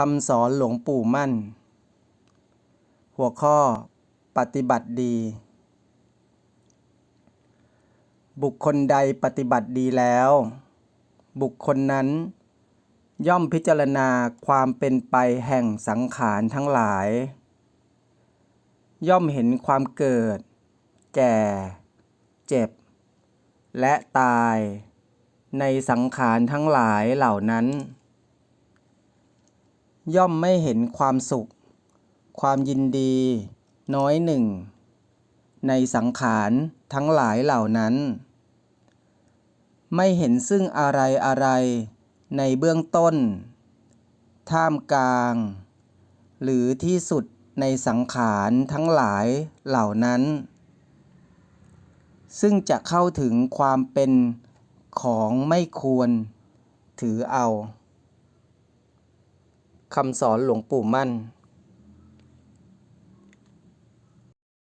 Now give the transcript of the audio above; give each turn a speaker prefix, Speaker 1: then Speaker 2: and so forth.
Speaker 1: คำสอนหลวงปู่มั่น หัวข้อปฏิบัติดี บุคคลใดปฏิบัติดีแล้ว บุคคลนั้น ย่อมพิจารณาความเป็นไปแห่งสังขารทั้งหลาย ย่อมเห็นความเกิด แก่ เจ็บ และตาย ในสังขารทั้งหลายเหล่านั้น ย่อมไม่เห็นความสุข ความยินดี น้อยหนึ่ง ในสังขารทั้งหลายเหล่านั้น ไม่เห็นซึ่งอะไรอะไรในเบื้องต้น ท่ามกลาง หรือที่สุดในสังขารทั้งหลายเหล่านั้น ซึ่งจะเข้าถึงความเป็นของไม่ควรถือเอา คำสอนหลวงปู่มั่น